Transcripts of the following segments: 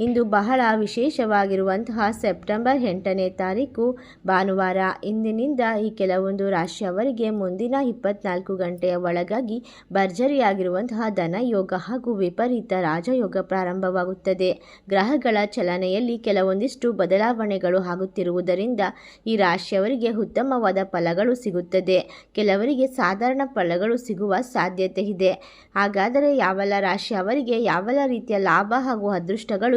ಇಂದು ಬಹಳ ವಿಶೇಷವಾಗಿರುವಂತಹ ಸೆಪ್ಟೆಂಬರ್ ಎಂಟನೇ ತಾರೀಕು ಭಾನುವಾರ. ಇಂದಿನಿಂದ ಈ ಕೆಲವೊಂದು ರಾಶಿಯವರಿಗೆ ಮುಂದಿನ ಇಪ್ಪತ್ನಾಲ್ಕು ಗಂಟೆಯ ಒಳಗಾಗಿ ಭರ್ಜರಿಯಾಗಿರುವಂತಹ ಧನಯೋಗ ಹಾಗೂ ವಿಪರೀತ ರಾಜಯೋಗ ಪ್ರಾರಂಭವಾಗುತ್ತದೆ. ಗ್ರಹಗಳ ಚಲನೆಯಲ್ಲಿ ಕೆಲವೊಂದಿಷ್ಟು ಬದಲಾವಣೆಗಳು ಆಗುತ್ತಿರುವುದರಿಂದ ಈ ರಾಶಿಯವರಿಗೆ ಉತ್ತಮವಾದ ಫಲಗಳು ಸಿಗುತ್ತದೆ. ಕೆಲವರಿಗೆ ಸಾಧಾರಣ ಫಲಗಳು ಸಿಗುವ ಸಾಧ್ಯತೆ ಇದೆ. ಹಾಗಾದರೆ ಯಾವೆಲ್ಲ ರಾಶಿಯವರಿಗೆ ಯಾವೆಲ್ಲ ರೀತಿಯ ಲಾಭ ಹಾಗೂ ಅದೃಷ್ಟಗಳು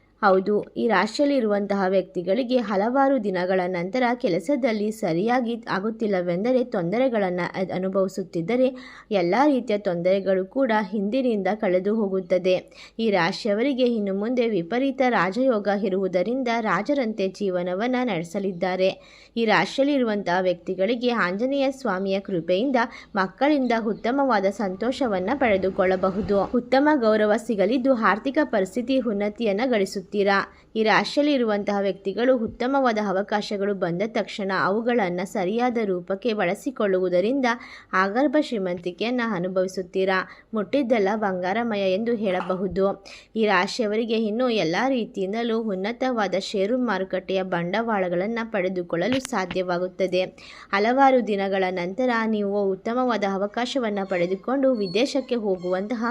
ಹೌದು, ಈ ರಾಶಿಯಲ್ಲಿ ಇರುವಂತಹ ವ್ಯಕ್ತಿಗಳಿಗೆ ಹಲವಾರು ದಿನಗಳ ನಂತರ ಕೆಲಸದಲ್ಲಿ ಸರಿಯಾಗಿ ಆಗುತ್ತಿಲ್ಲವೆಂದರೆ ತೊಂದರೆಗಳನ್ನು ಅನುಭವಿಸುತ್ತಿದ್ದರೆ ಎಲ್ಲ ರೀತಿಯ ತೊಂದರೆಗಳು ಕೂಡ ಹಿಂದಿನಿಂದ ಕಳೆದು ಹೋಗುತ್ತದೆ. ಈ ರಾಶಿಯವರಿಗೆ ಇನ್ನು ಮುಂದೆ ವಿಪರೀತ ರಾಜಯೋಗ ಇರುವುದರಿಂದ ರಾಜರಂತೆ ಜೀವನವನ್ನು ನಡೆಸಲಿದ್ದಾರೆ. ಈ ರಾಶಿಯಲ್ಲಿರುವಂತಹ ವ್ಯಕ್ತಿಗಳಿಗೆ ಆಂಜನೇಯ ಸ್ವಾಮಿಯ ಕೃಪೆಯಿಂದ ಮಕ್ಕಳಿಂದ ಉತ್ತಮವಾದ ಸಂತೋಷವನ್ನು ಪಡೆದುಕೊಳ್ಳಬಹುದು. ಉತ್ತಮ ಗೌರವ ಸಿಗಲಿದ್ದು ಆರ್ಥಿಕ ಪರಿಸ್ಥಿತಿ ಉನ್ನತಿಯನ್ನು ಗಳಿಸುತ್ತೀರಾ ಈ ರಾಶಿಯಲ್ಲಿರುವಂತಹ ವ್ಯಕ್ತಿಗಳು ಉತ್ತಮವಾದ ಅವಕಾಶಗಳು ಬಂದ ತಕ್ಷಣ ಅವುಗಳನ್ನು ಸರಿಯಾದ ರೂಪಕ್ಕೆ ಬಳಸಿಕೊಳ್ಳುವುದರಿಂದ ಆಗರ್ಭ ಶ್ರೀಮಂತಿಕೆಯನ್ನು ಅನುಭವಿಸುತ್ತೀರಾ? ಮುಟ್ಟಿದ್ದೆಲ್ಲ ಬಂಗಾರಮಯ ಎಂದು ಹೇಳಬಹುದು. ಈ ರಾಶಿಯವರಿಗೆ ಇನ್ನೂ ಎಲ್ಲ ರೀತಿಯಿಂದಲೂ ಉನ್ನತವಾದ ಷೇರು ಮಾರುಕಟ್ಟೆಯ ಬಂಡವಾಳಗಳನ್ನು ಪಡೆದುಕೊಳ್ಳಲು ಸಾಧ್ಯವಾಗುತ್ತದೆ. ಹಲವಾರು ದಿನಗಳ ನಂತರ ನೀವು ಉತ್ತಮವಾದ ಅವಕಾಶವನ್ನು ಪಡೆದುಕೊಂಡು ವಿದೇಶಕ್ಕೆ ಹೋಗುವಂತಹ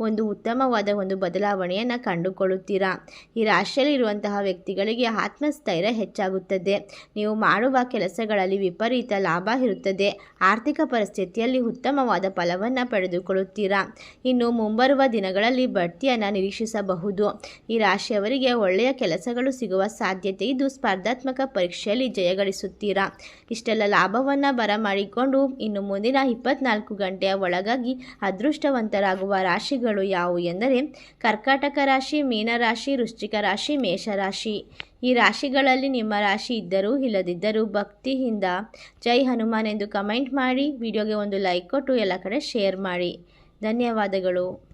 ಒಂದು ಉತ್ತಮವಾದ ಒಂದು ಬದಲಾವಣೆಯನ್ನು ಕಂಡುಕೊಳ್ಳುತ್ತೀರಾ? ಈ ರಾಶಿಯಲ್ಲಿ ಇರುವಂತಹ ವ್ಯಕ್ತಿಗಳಿಗೆ ಆತ್ಮಸ್ಥೈರ್ಯ ಹೆಚ್ಚಾಗುತ್ತದೆ. ನೀವು ಮಾಡುವ ಕೆಲಸಗಳಲ್ಲಿ ವಿಪರೀತ ಲಾಭ ಇರುತ್ತದೆ. ಆರ್ಥಿಕ ಪರಿಸ್ಥಿತಿಯಲ್ಲಿ ಉತ್ತಮವಾದ ಫಲವನ್ನು ಪಡೆದುಕೊಳ್ಳುತ್ತೀರಾ? ಇನ್ನು ಮುಂಬರುವ ದಿನಗಳಲ್ಲಿ ಬಡ್ತಿಯನ್ನು ನಿರೀಕ್ಷಿಸಬಹುದು. ಈ ರಾಶಿಯವರಿಗೆ ಒಳ್ಳೆಯ ಕೆಲಸಗಳು ಸಿಗುವ ಸಾಧ್ಯತೆ ಇದು ಸ್ಪರ್ಧಾತ್ಮಕ ಪರೀಕ್ಷೆಯಲ್ಲಿ ಜಯಗಳಿಸುತ್ತೀರಾ ಇಷ್ಟೆಲ್ಲ ಲಾಭವನ್ನು ಬರಮಾಡಿಕೊಂಡು ಇನ್ನು ಮುಂದಿನ ಇಪ್ಪತ್ನಾಲ್ಕು ಗಂಟೆಯ ಒಳಗಾಗಿ ಅದೃಷ್ಟವಂತರಾಗುವ ರಾಶಿಗಳು ಯಾವುವು ಎಂದರೆ ಕರ್ಕಾಟಕ ರಾಶಿ, ಮೀನರಾಶಿ, ವೃಶ್ಚಿಕ ರಾಶಿ, ಮೇಷರಾಶಿ. ಈ ರಾಶಿಗಳಲ್ಲಿ ನಿಮ್ಮ ರಾಶಿ ಇದ್ದರೂ ಇಲ್ಲದಿದ್ದರೂ ಭಕ್ತಿಯಿಂದ ಜೈ ಹನುಮಾನ್ ಎಂದು ಕಮೆಂಟ್ ಮಾಡಿ, ವಿಡಿಯೋಗೆ ಒಂದು ಲೈಕ್ ಕೊಟ್ಟು ಎಲ್ಲ ಕಡೆ ಶೇರ್ ಮಾಡಿ. ಧನ್ಯವಾದಗಳು.